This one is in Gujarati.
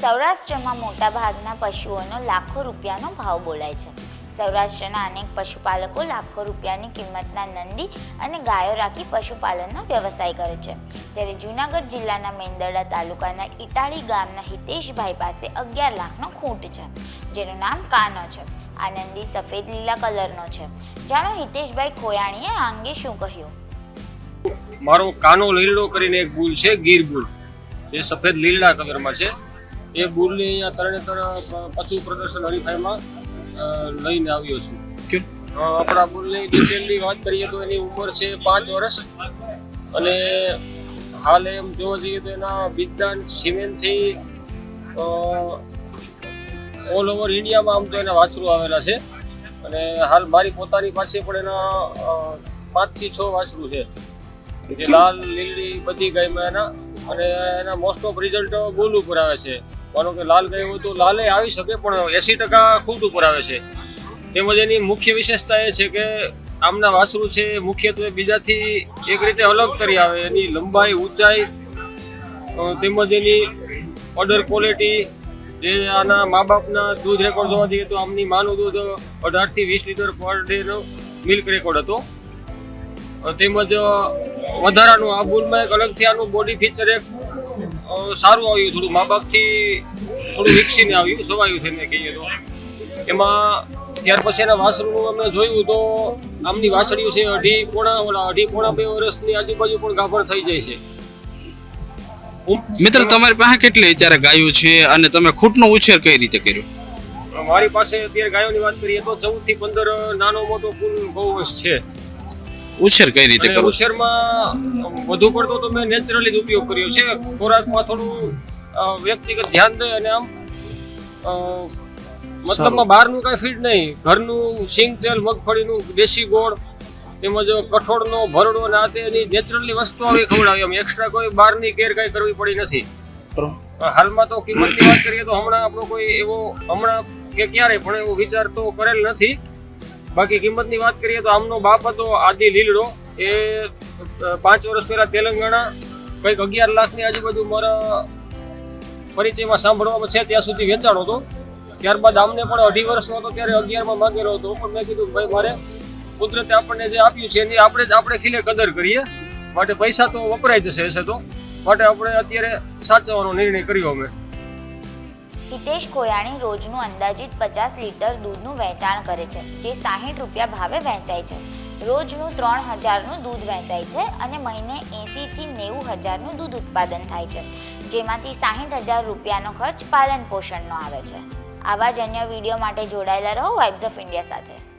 સૌરાષ્ટ્રમાં મોટાભાગના પશુઓનો લાખો રૂપિયાનો ભાવ બોલાય છે. સૌરાષ્ટ્રના અનેક પશુપાલકો લાખો રૂપિયાની કિંમતના નંદી અને ગાયો રાખી પશુપાલનનો વ્યવસાય કરે છે. ત્યારે જૂનાગઢ જિલ્લાના મેંદરડા તાલુકાના ઇટાળી ગામના હિતેશભાઈ પાસે અગિયાર લાખનો ખૂંટ છે, જેનું નામ કાનો છે. આ નંદી સફેદ લીલા કલરનો છે. જાણો હિતેશભાઈ ખોયાણીએ આ અંગે શું કહ્યું? મારો કાનો લીલડો કરીને એક બુલ છે, ગીર બુલ. જે સફેદ લીલા કલરમાં છે. એ બુલને અહીંયા તરણેતર પશુ પ્રદર્શન હરીફાઈમાં લઈને આવ્યો છું. આપણા બુલની ડિટેલની વાત કરીએ તો એની ઉંમર છે પાંચ વર્ષ. અને હાલ એમ જોવા જઈએ તો એના વિજ્ઞાન સિમેન્ટથી ઓલ ઓવર ઇન્ડિયામાં આમ તો એના વાછરું આવેલા છે. અને હાલ મારી પોતાની પાસે પણ એના પાંચ પાંચથી છ વાછરું છે. જે લાલ લીલી બધી ગાયમાં એના. અને એના મોસ્ટ ઓફ રિઝલ્ટ ગુલ ઉપર આવે છે. માનો કે લાલ ગાય હોય તો લાલે આવી શકે, પણ એસી ટકા ખૂટ ઉપર આવે છે. તેમજ એની મુખ્ય વિશેષતા એ છે કે આમના વાસરું છે મુખ્યત્વે બીજાથી એક રીતે અલગ કરી આવે. એની લંબાઈ, ઊંચાઈ તેમજ એની ઓર્ડર ક્વોલિટી જે આના મા બાપના દૂધ રેકોર્ડ જોવા જઈએ તો આમની માનું દૂધ અઢારથી વીસ લીટર પર ડેનો મિલ્ક રેકોર્ડ હતો. તેમજ વધારાનું આ બુલમાં એક અલગથી આનું બોડી ફીચર એક સારું આવ્યું થોડું મા બાપથી થોડું વિકસીને આવ્યું સવાયું છે ને કહીએ તો. એમાં ત્યાર પછી એના વાસરુનું અમે જોયું તો આમની વાસળીઓ છે અઢી પોણા ઓલા અઢી પોણા બે વર્ષની આજુબાજુ પણ ગાભણ થઈ જાય છે. મિત્ર તમારી પાસે કેટલી અત્યારે ગાયો છે અને તમે ખૂટનો ઉછેર કઈ રીતે કર્યો? મારી પાસે અત્યારે ગાયોની વાત કરીએ તો ચૌદથી પંદર નાનો મોટો કુલ ગૌવંશ છે. ઉછેર કઈ રીતે કરો ઉછેરમાં વધુ પડતો તો મેં નેચરલી જ ઉપયોગ કર્યો છે. ખોરાકમાં થોડું વ્યક્તિગત ધ્યાન દે અને આમ મતલબમાં બહારનું કાંઈ ફીડ નહીં. ઘરનું સિંગ તેલ મગફળીનું દેશી ગોળ તેમજ કઠોળનો ભરડો ને આ તેની નેચરલી વસ્તુ આવી ખવડાવી. આમ એક્સ્ટ્રા કોઈ બહારની કેર કાંઈ કરવી પડી નથી. હાલમાં તો કિંમતની વાત કરીએ તો હમણાં આપણો કોઈ એવો હમણાં કે ક્યારે પણ એવો વિચાર તો કરેલ નથી. બાકી કિંમતની વાત કરીએ તો આમનો બાપ હતો આદિ લીલડો. એ પાંચ વર્ષ પહેલા તેલંગાણા, કંઈક અગિયાર લાખની આજુબાજુ મારા પરિચયમાં સાંભળવામાં છે, ત્યાં સુધી વેચાણો હતો. ત્યારબાદ આમને પણ અઢી વર્ષનો હતો, ત્યારે અગિયારમાં માંગેલો હતો. પણ મેં કીધું ભાઈ, મારે કુદરતે આપણને જે આપ્યું છે એની આપણે જ, આપણે ખીલે કદર કરીએ. માટે પૈસા તો વપરાય જશે હશે તો. માટે આપણે અત્યારે સાચવવાનો નિર્ણય કર્યો અમે. હિતેશ ખોયાણી રોજનું અંદાજિત પચાસ લીટર દૂધનું વેચાણ કરે છે, જે સાહીઠ રૂપિયા ભાવે વેચાય છે. રોજનું ત્રણ હજારનું દૂધ વેચાય છે અને મહિને એંસીથી નેવું હજારનું દૂધ ઉત્પાદન થાય છે, જેમાંથી સાહીઠ હજાર રૂપિયાનો ખર્ચ પાલન પોષણનો આવે છે. આવા જ અન્ય વીડિયો માટે જોડાયેલા રહો વાઇબ્સ ઓફ ઇન્ડિયા સાથે.